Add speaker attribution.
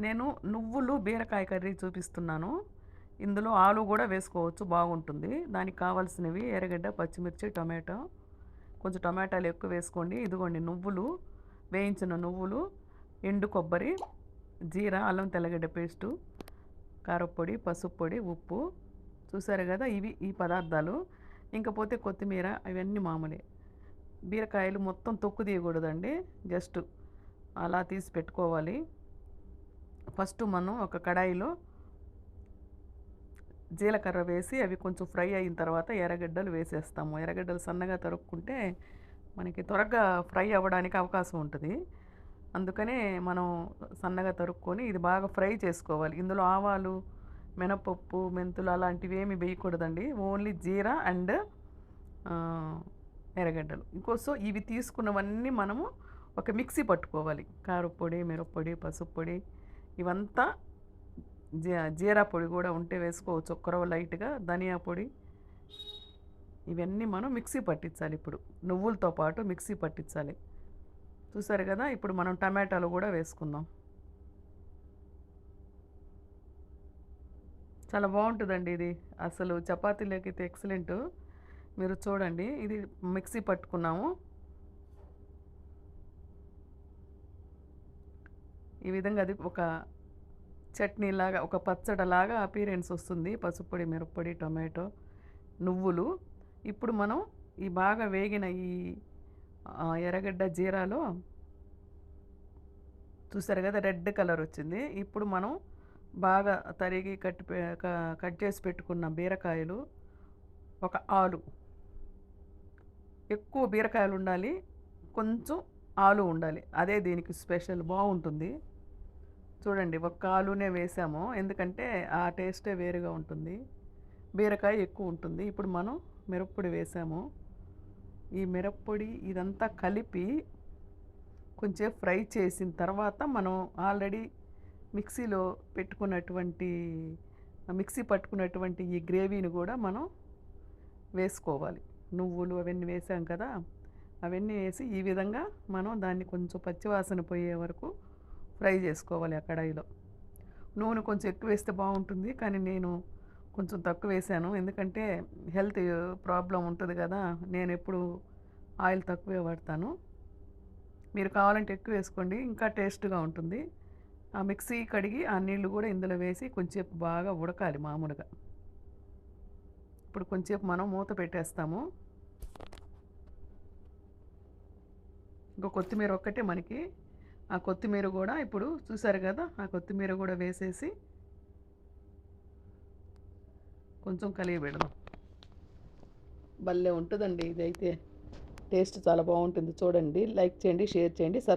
Speaker 1: నేను నువ్వులు బీరకాయ కర్రీ చూపిస్తున్నాను. ఇందులో ఆలు కూడా వేసుకోవచ్చు బాగుంటుంది. దానికి కావాల్సినవి ఎర్రగడ్డ పచ్చిమిర్చి టమాటో. కొంచెం టమాటాలు ఎక్కువ వేసుకోండి. ఇదిగోండి నువ్వులు వేయించిన నువ్వులు ఎండు కొబ్బరి జీరా అల్లం తెల్లగడ్డ పేస్టు కారపొడి పసుపు పొడి ఉప్పు. చూసారు కదా ఇవి ఈ పదార్థాలు. ఇంకపోతే కొత్తిమీర ఇవన్నీ మామూలే. బీరకాయలు మొత్తం తొక్కు తీయకూడదండి. జస్ట్ అలా తీసి పెట్టుకోవాలి. ఫస్ట్ మనం ఒక కడాయిలో జీలకర్ర వేసి అవి కొంచెం ఫ్రై అయిన తర్వాత ఎర్రగడ్డలు వేసేస్తాము. ఎర్రగడ్డలు సన్నగా తరుక్కుంటే మనకి త్వరగా ఫ్రై అవ్వడానికి అవకాశం ఉంటుంది. అందుకనే మనం సన్నగా తరుక్కొని ఇది బాగా ఫ్రై చేసుకోవాలి. ఇందులో ఆవాలు మినపప్పు మెంతులు అలాంటివి ఏమి వేయకూడదండి. ఓన్లీ జీరా అండ్ ఎర్రగడ్డలు. ఇంకోసం ఇవి తీసుకున్నవన్నీ మనము ఒక మిక్సీ పట్టుకోవాలి. కారపొడి మిరప్పొడి పసుపు పొడి ఇవంతా జీ జీరా పొడి కూడా ఉంటే వేసుకోవచ్చు ఒక్కరవ లైట్గా ధనియా పొడి. ఇవన్నీ మనం మిక్సీ పట్టించాలి ఇప్పుడు. నువ్వులతో పాటు మిక్సీ పట్టించాలి. చూసారు కదా ఇప్పుడు మనం టమాటాలు కూడా వేసుకుందాం. చాలా బాగుంటుందండి ఇది. అసలు చపాతీలోకి అయితే ఎక్సలెంట్. మీరు చూడండి ఇది మిక్సీ పట్టుకున్నాము. ఈ విధంగా అది ఒక చట్నీలాగా ఒక పచ్చడిలాగా అపీరెన్స్ వస్తుంది. పసుపొడి మిరప్పొడి టొమాటో నువ్వులు. ఇప్పుడు మనం ఈ బాగా వేగిన ఈ ఎర్రగడ్డ జీరాలో చూసారు కదా రెడ్ కలర్ వచ్చింది. ఇప్పుడు మనం బాగా తరిగి కట్ కట్ చేసి పెట్టుకున్న బీరకాయలు ఒక ఆలు. ఎక్కువ బీరకాయలు ఉండాలి. కొంచెం ఆలు ఉండాలి. అదే దీనికి స్పెషల్ బాగుంటుంది. చూడండి ఒక్క ఆలునే వేసాము. ఎందుకంటే ఆ టేస్టే వేరుగా ఉంటుంది. బీరకాయ ఎక్కువ ఉంటుంది. ఇప్పుడు మనం మిరప్పొడి వేసాము. ఈ మిరప్పొడి ఇదంతా కలిపి కొంచెం ఫ్రై చేసిన తర్వాత మనం ఆల్రెడీ మిక్సీలో పెట్టుకున్నటువంటి మిక్సీ పట్టుకున్నటువంటి ఈ గ్రేవీని కూడా మనం వేసుకోవాలి. నువ్వులు అవన్నీ వేసాం కదా? అవన్నీ వేసి ఈ విధంగా మనం దాన్ని కొంచెం పచ్చివాసన పోయే వరకు ఫ్రై చేసుకోవాలి ఆ కడాయిలో. నూనె కొంచెం ఎక్కువ వేస్తే బాగుంటుంది కానీ నేను కొంచెం తక్కువ వేసాను. ఎందుకంటే హెల్త్ ప్రాబ్లం ఉంటుంది కదా నేను ఎప్పుడు ఆయిల్ తక్కువే వాడతాను. మీరు కావాలంటే ఎక్కువ వేసుకోండి ఇంకా టేస్ట్గా ఉంటుంది. ఆ మిక్సీ కడిగి ఆ నీళ్ళు కూడా ఇందులో వేసి కొంచెంసేపు బాగా ఉడకాలి మామూలుగా. ఇప్పుడు కొంచెంసేపు మనం మూత పెట్టేస్తాము. ఇంకా కొత్తిమీర ఒక్కటే మనకి. ఆ కొత్తిమీర కూడా ఇప్పుడు చూసారు కదా ఆ కొత్తిమీర కూడా వేసేసి కొంచెం కలిగి పెడదాం. భలే ఉంటుందండి ఇదైతే. టేస్ట్ చాలా బాగుంటుంది. చూడండి లైక్ చేయండి షేర్ చేయండి సబ్